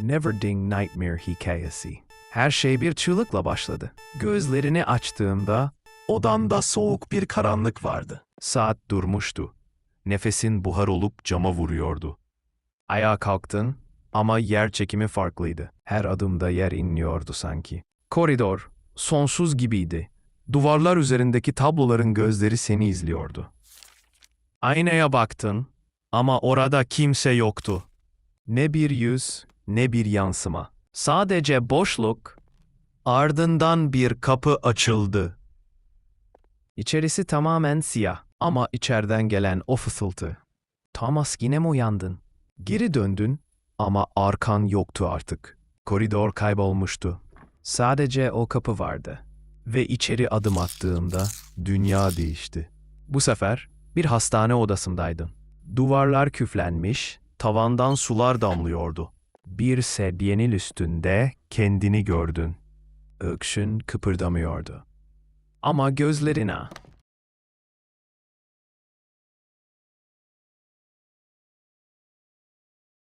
Never Neverding Nightmare hikayesi. Her şey bir çığlıkla başladı. Gözlerini açtığımda odamda soğuk bir karanlık vardı. Saat durmuştu. Nefesin buhar olup cama vuruyordu. Ayağa kalktın ama yer çekimi farklıydı. Her adımda yer inliyordu sanki. Koridor, sonsuz gibiydi. Duvarlar üzerindeki tabloların gözleri seni izliyordu. Aynaya baktın ama orada kimse yoktu. Ne bir yüz, ne bir yansıma. Sadece boşluk. Ardından bir kapı açıldı. İçerisi tamamen siyah ama içeriden gelen o fısıltı. Thomas yine mi uyandın? Geri döndün ama arkan yoktu artık. Koridor kaybolmuştu. Sadece o kapı vardı. Ve içeri adım attığında dünya değişti. Bu sefer bir hastane odasındaydın. Duvarlar küflenmiş, tavandan sular damlıyordu. Bir sedyenin üstünde kendini gördün. Öksün kıpırdamıyordu. Ama gözlerine